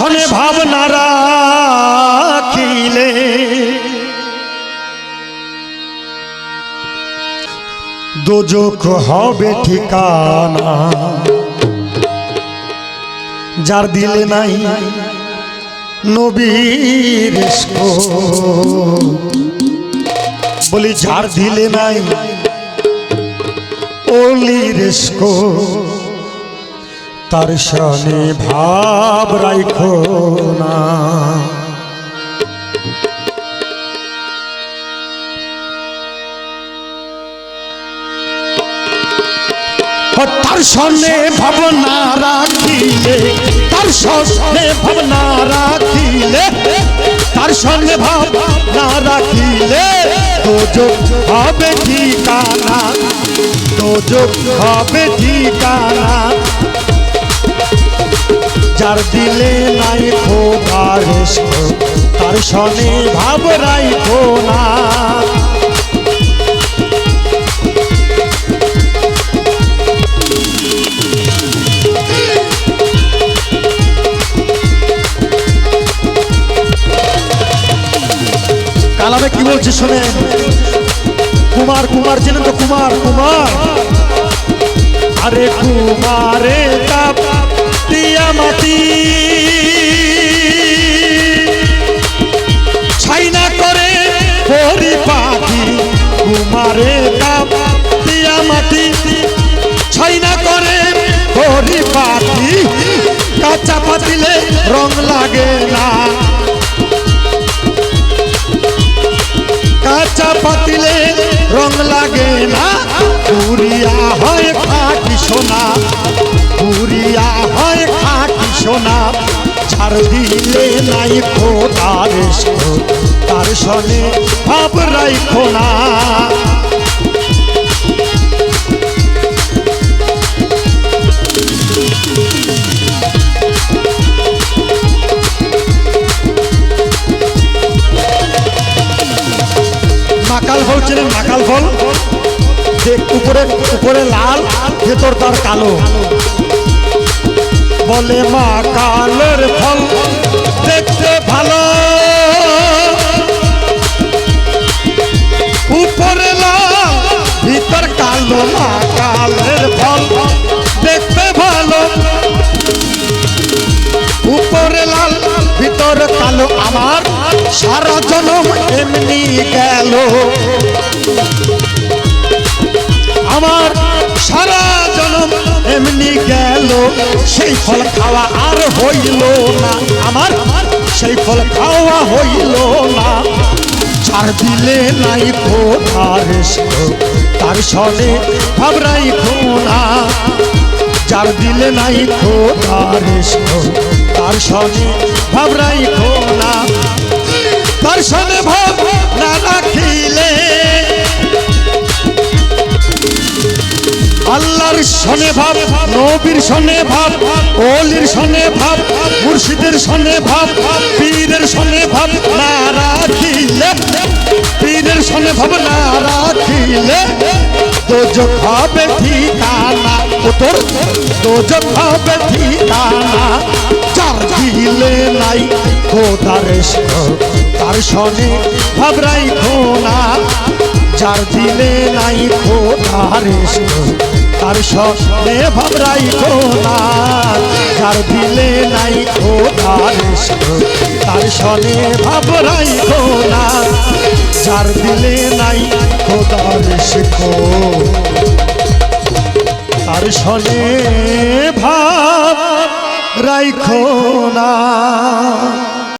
শনে ভাবনা রাখিলে দোজক হবে ঠিকানা যার দিলে নাই নবীর বলি ঝাড় দিলে নাই অলির ইস্ক। তার সনে ভাব রাইখো না। তার সনে ভাবনা রাখিলে তার সনে ভাবনা রাখিলে তার সনে ভাবনা রাখিলে তোজক হবে ঠিকানা তোজক হবে ঠিকানা। যার দিলে নাই খোদার ইস্ক, তার সনে ভাব রাইখো না। কালামে কি বলছে শোনে কুমার কুমার চেনেন তো কুমার কুমার। আরে কুমারে তাপ কুমারে তাপ দিয়া মাটি ছাইনা করে পরিপাটি কাঁচা পাতিলে রং লাগে না। কাঁচা পাতিলে রং লাগে না। পুরিয়া হয় খাটি সোনা। পুরিয়া হয় খাটি সোনা। ছাড় দিলে নাই খোদার তার সনে ভাব রাইখো না। মাকাল ফল চেনেন মাকাল ফল দেখ উপরে উপরে লাল, ভেতর তার কালো। বলে মা কালের ফল, দেখতে ভালো দেখতে ভালো। উপরে লাল, ভিতর কালো। আমার সারা জনম এমনি গেল। আমার সারা জনম এমনি গেল। সেই ফল খাওয়া আর হইল না। আমার, সেই ফল খাওয়া হইল না। চার দিলে নাই কোথার তার সনে ভাবরাই খোনা যার দিলে নাই কোথার তার সনে ভাবরাই খোনা তার সনে ভাব না রাখিলে সনে ভাব, নবীর সনে ভাব, অলির সনে ভাব, মুর্শিদের সনে ভাব, পীরের সনে ভাব, না রাখিলে, পীরের সনে ভাব না রাখিলে, দোজক হবে ঠিকানা, ও তোর দোজক হবে ঠিকানা, চার দিলে নাই খোদার তার সনে ভাবরাই খোনা যার দিলে নাই খোদার আর স্বপ্নে ভাবরাই না যার দিলে নাই খোদার তার সনে ভাবরাই না যার দিলে নাই খোদার শিখো তার সনে ভাব রাইখো না